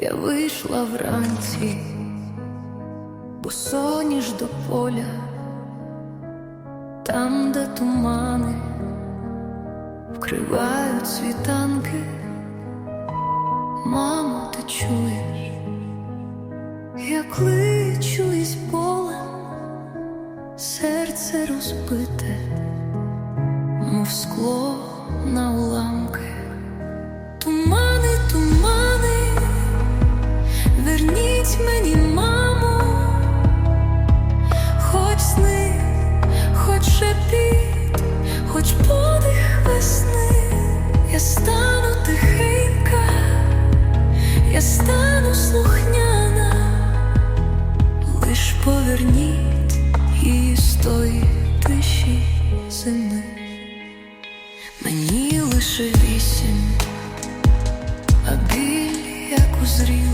Я вийшла вранці, бо соніж до поля, там, де тумани вкривають світанки, мамо, ти чуєш, як кличу із полем, серце розбите, мов скло на curiosity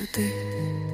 сюди.